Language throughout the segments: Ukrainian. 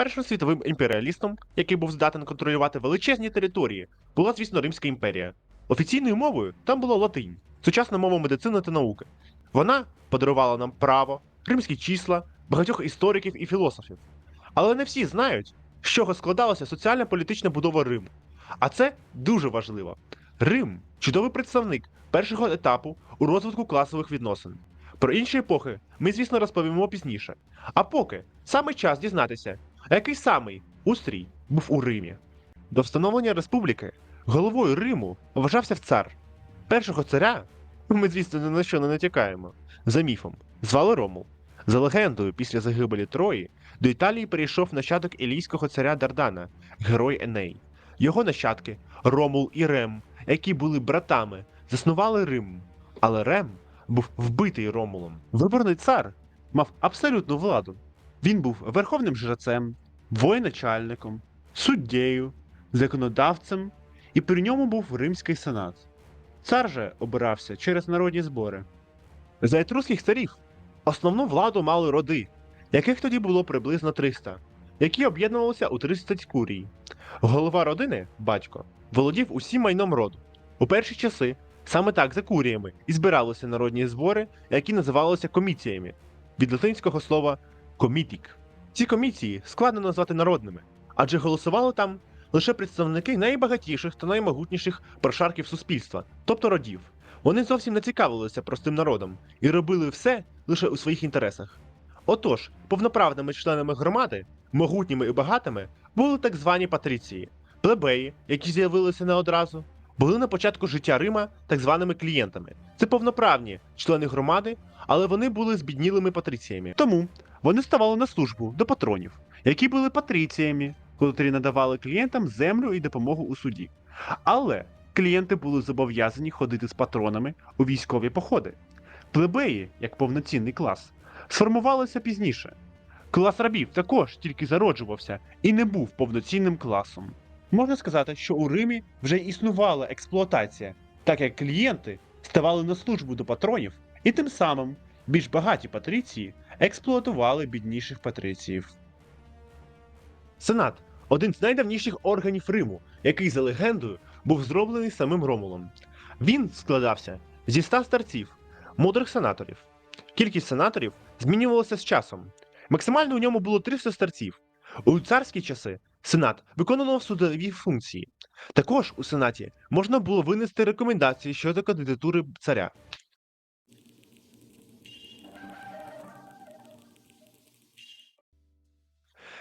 Першим світовим імперіалістом, який був здатен контролювати величезні території, була, звісно, Римська імперія. Офіційною мовою там була латинь, сучасна мова медицини та науки. Вона подарувала нам право, римські числа, багатьох істориків і філософів. Але не всі знають, з чого складалася соціальна політична будова Риму. А це дуже важливо. Рим чудовий представник першого етапу у розвитку класових відносин. Про інші епохи ми, звісно, розповімо пізніше. А поки саме час дізнатися, який самий устрій був у Римі. До встановлення республіки головою Риму вважався цар. Першого царя, ми, звісно, ні на що не натякаємо, за міфом, звали Ромул. За легендою, після загибелі Трої до Італії перейшов нащадок ілійського царя Дардана, герой Еней. Його нащадки Ромул і Рем, які були братами, заснували Рим. Але Рем був вбитий Ромулом. Виборний цар мав абсолютну владу. Він був верховним жрецем, воєначальником, суддєю, законодавцем, і при ньому був римський сенат. Цар же обирався через народні збори. За етруських царів основну владу мали роди, яких тоді було приблизно 300, які об'єднувалися у 30 курій. Голова родини, батько, володів усім майном роду. У перші часи саме так за куріями і збиралися народні збори, які називалися коміціями від латинського слова комітік. Ці комісії складно назвати народними, адже голосували там лише представники найбагатіших та наймогутніших прошарків суспільства, тобто родів. Вони зовсім не цікавилися простим народом і робили все лише у своїх інтересах. Отож, повноправними членами громади, могутніми і багатими, були так звані патриції, плебеї, які з'явилися не одразу, були на початку життя Рима так званими клієнтами. Це повноправні члени громади, але вони були збіднілими патриціями. Тому вони ставали на службу до патронів, які були патриціями, котрі надавали клієнтам землю і допомогу у суді. Але клієнти були зобов'язані ходити з патронами у військові походи. Плебеї, як повноцінний клас, сформувалися пізніше. Клас рабів також тільки зароджувався і не був повноцінним класом. Можна сказати, що у Римі вже існувала експлуатація, так як клієнти ставали на службу до патронів, і тим самим більш багаті патриції експлуатували бідніших патриціїв. Сенат один з найдавніших органів Риму, який за легендою був зроблений самим Ромулом. Він складався зі ста старців, мудрих сенаторів. Кількість сенаторів змінювалася з часом. Максимально у ньому було 300 старців. У царські часи Сенат виконував судові функції. Також у Сенаті можна було винести рекомендації щодо кандидатури царя.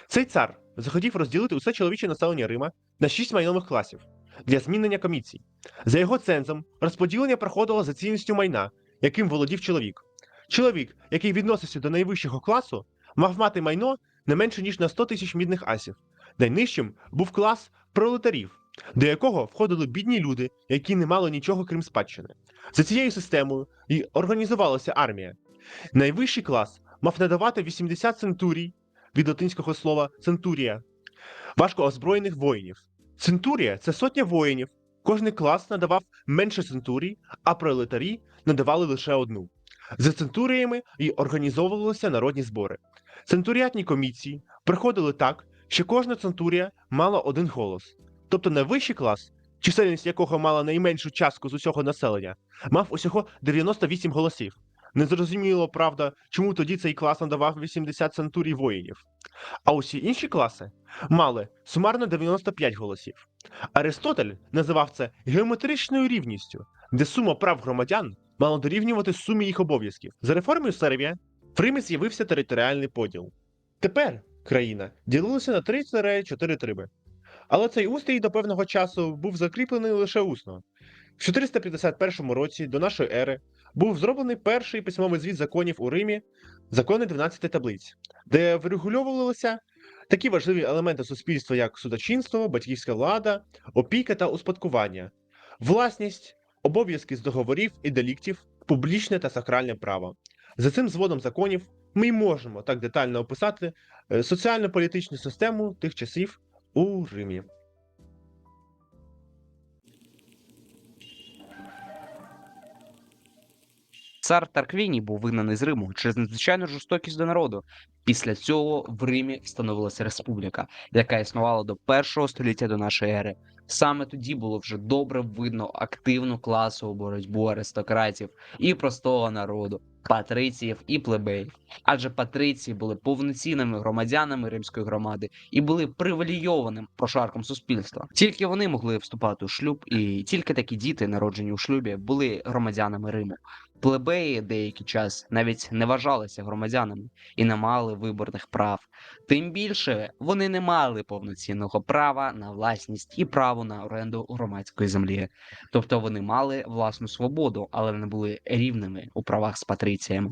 Цей цар захотів розділити усе чоловіче населення Рима на шість майнових класів для змінення комісій. За його цензом розподілення проходило за цінністю майна, яким володів чоловік. Чоловік, який відносився до найвищого класу, мав мати майно не менше ніж на 100 тисяч мідних асів. Найнижчим був клас пролетарів, до якого входили бідні люди, які не мали нічого крім спадщини. За цією системою і організувалася армія. Найвищий клас мав надавати 80 центурій від латинського слова центурія, важкоозброєних воїнів. Центурія це сотня воїнів. Кожний клас надавав менше центурій, а пролетарі надавали лише одну. За центуріями і організовувалися народні збори. Центуріатні комісії приходили так, що кожна центурія мала один голос. Тобто найвищий клас, чисельність якого мала найменшу частку з усього населення, мав усього 98 голосів. Незрозуміло, правда, чому тоді цей клас надавав 80 центурій воїнів. А усі інші класи мали сумарно 95 голосів. Аристотель називав це геометричною рівністю, де сума прав громадян мала дорівнювати сумі їх обов'язків. За реформою Сервія в Римі з'явився територіальний поділ. Тепер країна ділилася на 3-4 триби. Але цей устрій до певного часу був закріплений лише усно. В 451 році до нашої ери був зроблений перший письмовий звіт законів у Римі, закони 12 таблиць, де врегульовувалися такі важливі елементи суспільства, як судочинство, батьківська влада, опіка та успадкування, власність, обов'язки з договорів і деліктів, публічне та сакральне право. За цим зводом законів ми можемо так детально описати е, соціально-політичну систему тих часів у Римі. Цар Тарквіній був вигнаний з Риму через надзвичайну жорстокість до народу. Після цього в Римі встановилася республіка, яка існувала до першого століття до нашої ери. Саме тоді було вже добре видно активну класову боротьбу аристократів і простого народу, патриціїв і плебеїв. Адже патриції були повноцінними громадянами римської громади і були привілейованим прошарком суспільства. Тільки вони могли вступати у шлюб, і тільки такі діти, народжені у шлюбі, були громадянами Риму. Плебеї деякий час навіть не вважалися громадянами і не мали виборних прав. Тим більше вони не мали повноцінного права на власність і право на оренду громадської землі. Тобто вони мали власну свободу, але не були рівними у правах з патриціями.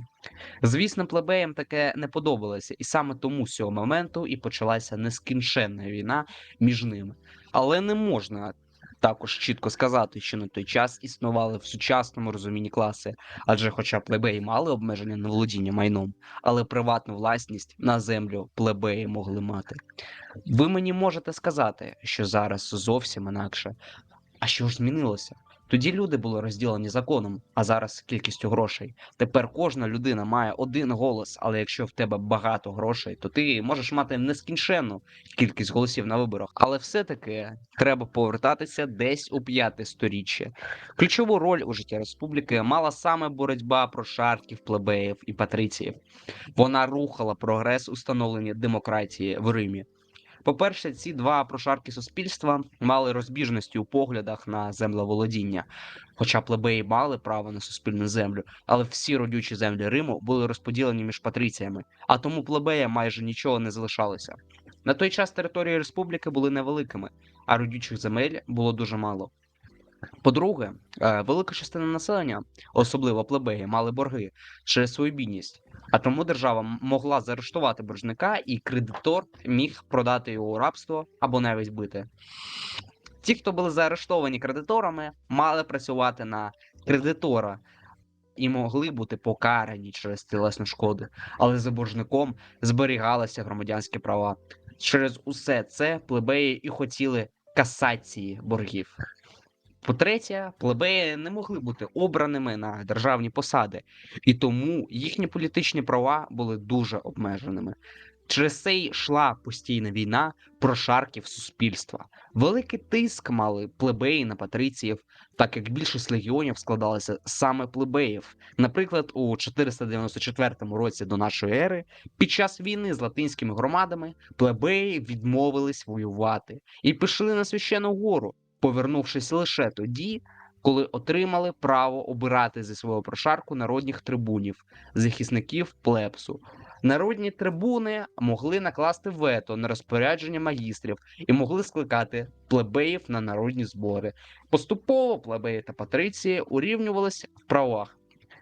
Звісно, плебеям таке не подобалося, і саме тому з цього моменту і почалася нескінченна війна між ними. Але не можна також чітко сказати, що на той час існували в сучасному розумінні класи, адже, хоча плебеї мали обмеження на володіння майном, але приватну власність на землю плебеї могли мати. Ви мені можете сказати, що зараз зовсім інакше. А що ж змінилося? Тоді люди були розділені законом, а зараз кількістю грошей. Тепер кожна людина має один голос, але якщо в тебе багато грошей, то ти можеш мати нескінченну кількість голосів на виборах. Але все-таки треба повертатися десь у п'яте сторіччя. Ключову роль у житті республіки мала саме боротьба прошарків, плебеїв і патриціїв. Вона рухала прогрес у становленні демократії в Римі. По-перше, ці два прошарки суспільства мали розбіжності у поглядах на землеволодіння. Хоча плебеї мали право на суспільну землю, але всі родючі землі Риму були розподілені між патриціями, а тому плебея майже нічого не залишалося. На той час території республіки були невеликими, а родючих земель було дуже мало. По-друге, е, велика частина населення, особливо плебеї, мали борги через свою бідність. А тому держава могла заарештувати боржника, і кредитор міг продати його у рабство або навіть бити. Ті, хто були заарештовані кредиторами, мали працювати на кредитора і могли бути покарані через тілесну шкоду, але за боржником зберігалися громадянські права. Через усе це плебеї і хотіли касації боргів. По-третє, плебеї не могли бути обраними на державні посади, і тому їхні політичні права були дуже обмеженими. Через це йшла постійна війна прошарків суспільства. Великий тиск мали плебеї на патриціїв, так як більшість легіонів складалися саме плебеїв. Наприклад, у 494 році до нашої ери, під час війни з латинськими громадами, плебеї відмовились воювати і пішли на священну гору, повернувшись лише тоді, коли отримали право обирати зі свого прошарку народних трибунів, захисників плебсу. Народні трибуни могли накласти вето на розпорядження магістрів і могли скликати плебеїв на народні збори. Поступово плебеї та патриції урівнювалися в правах.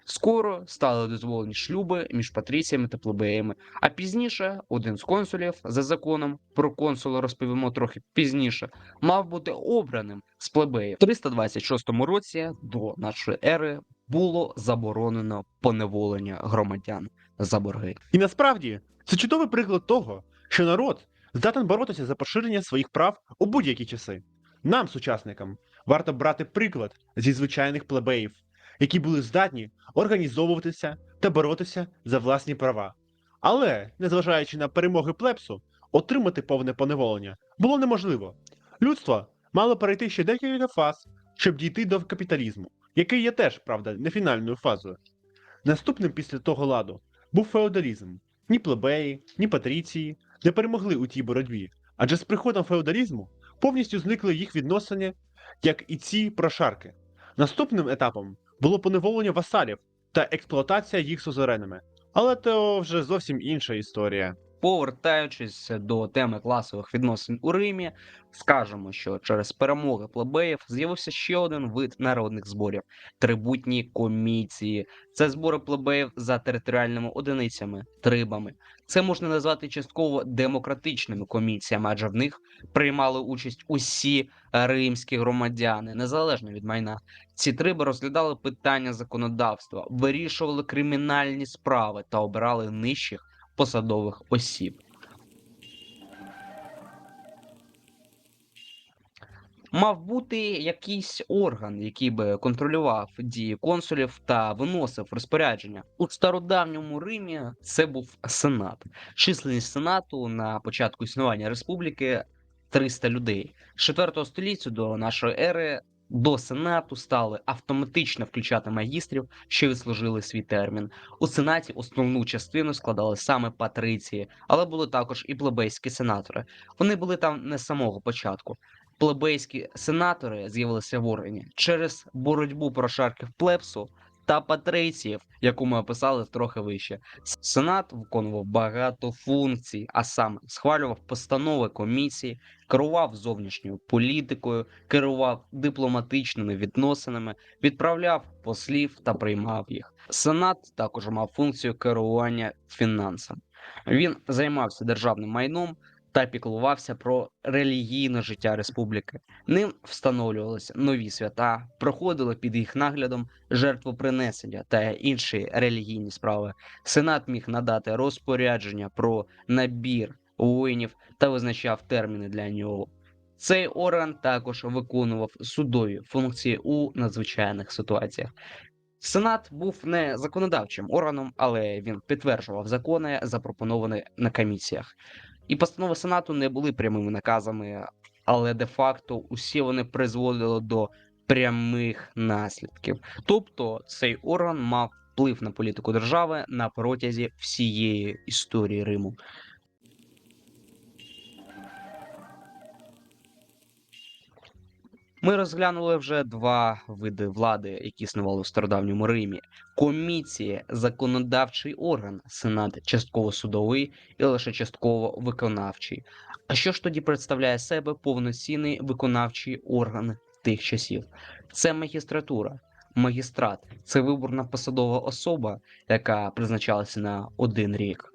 Скоро стали дозволені шлюби між патріціями та плебеями, а пізніше один з консулів за законом про консула розповімо трохи пізніше, мав бути обраним з плебеїв. У 326 році до нашої ери було заборонено поневолення громадян за борги. І насправді це чудовий приклад того, що народ здатен боротися за поширення своїх прав у будь-які часи. Нам, сучасникам, варто брати приклад зі звичайних плебеїв, які були здатні організовуватися та боротися за власні права. Але, незважаючи на перемоги плебсу, отримати повне поневолення було неможливо. Людство мало перейти ще декілька фаз, щоб дійти до капіталізму, який є теж, правда, не фінальною фазою. Наступним після того ладу був феодалізм. Ні плебеї, ні патріції не перемогли у тій боротьбі, адже з приходом феодалізму повністю зникли їх відносини, як і ці прошарки. Наступним етапом було поневолення васалів та експлуатація їх сузеренами. Але то вже зовсім інша історія. Повертаючись до теми класових відносин у Римі, скажемо, що через перемоги плебеїв з'явився ще один вид народних зборів трибутні комісії. Це збори плебеїв за територіальними одиницями, трибами. Це можна назвати частково демократичними комісіями, адже в них приймали участь усі римські громадяни, незалежно від майна. Ці триби розглядали питання законодавства, вирішували кримінальні справи та обирали нижчих посадових осіб. мав бути якийсь орган, який би контролював дії консулів та виносив розпорядження. У стародавньому Римі це був сенат. Численність сенату на початку існування республіки 300 людей. З 4 століття до нашої ери до сенату стали автоматично включати магістрів, що відслужили свій термін. У сенаті основну частину складали саме патриції, але були також і плебейські сенатори. Вони були там не з самого початку. Плебейські сенатори з'явилися в органі через боротьбу прошарків плебсу та патриціїв, яку ми описали трохи вище. Сенат виконував багато функцій, а саме схвалював постанови комісії, керував зовнішньою політикою, керував дипломатичними відносинами, відправляв послів та приймав їх. Сенат також мав функцію керування фінансами. Він займався державним майном та піклувався про релігійне життя республіки. Ним встановлювалися нові свята, проходили під їх наглядом жертвопринесення та інші релігійні справи. Сенат міг надати розпорядження про набір воїнів та визначав терміни для нього. Цей орган також виконував судові функції у надзвичайних ситуаціях. Сенат був не законодавчим органом, але він підтверджував закони, запропоновані на комісіях. І постанови Сенату не були прямими наказами, але де-факто усі вони призводили до прямих наслідків. Тобто цей орган мав вплив на політику держави на протязі всієї історії Риму. Ми розглянули вже два види влади, які існували у стародавньому Римі: комісія, законодавчий орган, сенат частково судовий і лише частково виконавчий. А що ж тоді представляє себе повноцінний виконавчий орган тих часів? Це магістратура. Магістрат це виборна посадова особа, яка призначалася на один рік.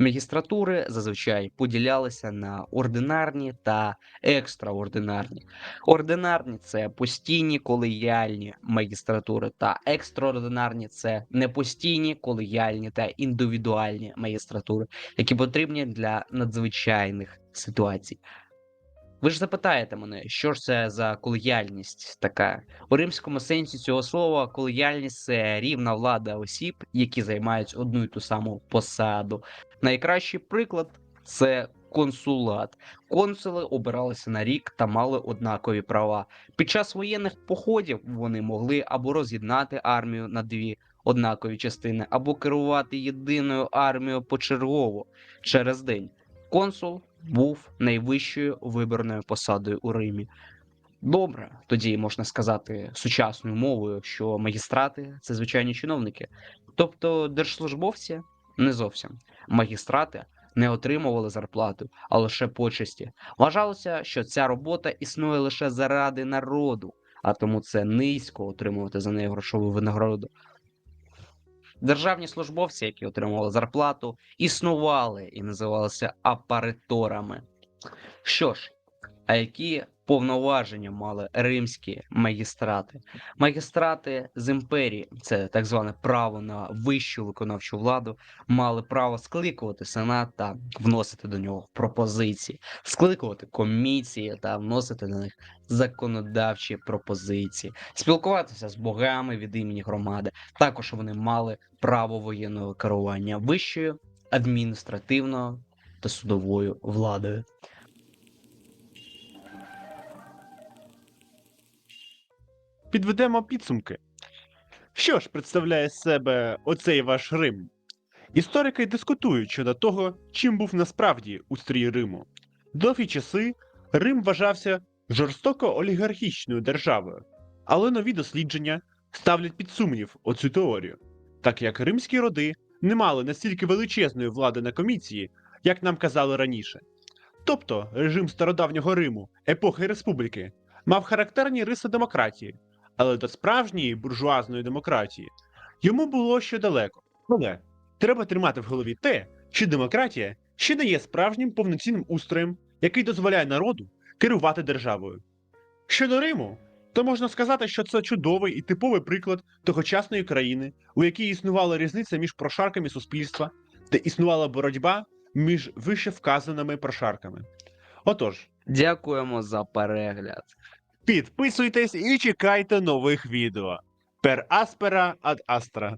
Магістратури зазвичай поділялися на ординарні та екстраординарні. Ординарні це постійні колегіальні магістратури, та екстраординарні це непостійні колегіальні та індивідуальні магістратури, які потрібні для надзвичайних ситуацій. Ви ж запитаєте мене, що ж це за колегіальність така? У римському сенсі цього слова колегіальність це рівна влада осіб, які займають одну і ту саму посаду. Найкращий приклад це консулат. Консули обиралися на рік та мали однакові права. Під час воєнних походів вони могли або роз'єднати армію на дві однакові частини, або керувати єдиною армією почергово через день. Консул був найвищою виборною посадою у Римі. Добре, тоді можна сказати сучасною мовою, що магістрати це звичайні чиновники, тобто держслужбовці не зовсім. Магістрати не отримували зарплату, а лише почесті. Вважалося, що ця робота існує лише заради народу, а тому це низько отримувати за неї грошову винагороду. Державні службовці, які отримували зарплату, існували і називалися апариторами. Що ж, а які повноваження мали римські магістрати? Магістрати з імперії, це так зване право на вищу виконавчу владу, мали право скликувати сенат та вносити до нього пропозиції, скликувати комісії та вносити до них законодавчі пропозиції, спілкуватися з богами від імені громади. Також вони мали право воєнного керування вищою адміністративною та судовою владою. Підведемо підсумки. Що ж представляє себе оцей ваш Рим? Історики дискутують щодо того, чим був насправді устрій Риму. Довгі часи Рим вважався жорстоко олігархічною державою, але нові дослідження ставлять під сумнів оцю теорію, так як римські роди не мали настільки величезної влади на комісії, як нам казали раніше. Тобто режим стародавнього Риму, епохи республіки, мав характерні риси демократії, але до справжньої буржуазної демократії йому було ще далеко. Але треба тримати в голові те, що демократія ще не є справжнім повноцінним устроєм, який дозволяє народу керувати державою. Щодо Риму, то можна сказати, що це чудовий і типовий приклад тогочасної країни, у якій існувала різниця між прошарками суспільства, де існувала боротьба між вище вказаними прошарками. Отож, Дякуємо за перегляд. Підписуйтесь і чекайте нових відео. Per aspera ad astra.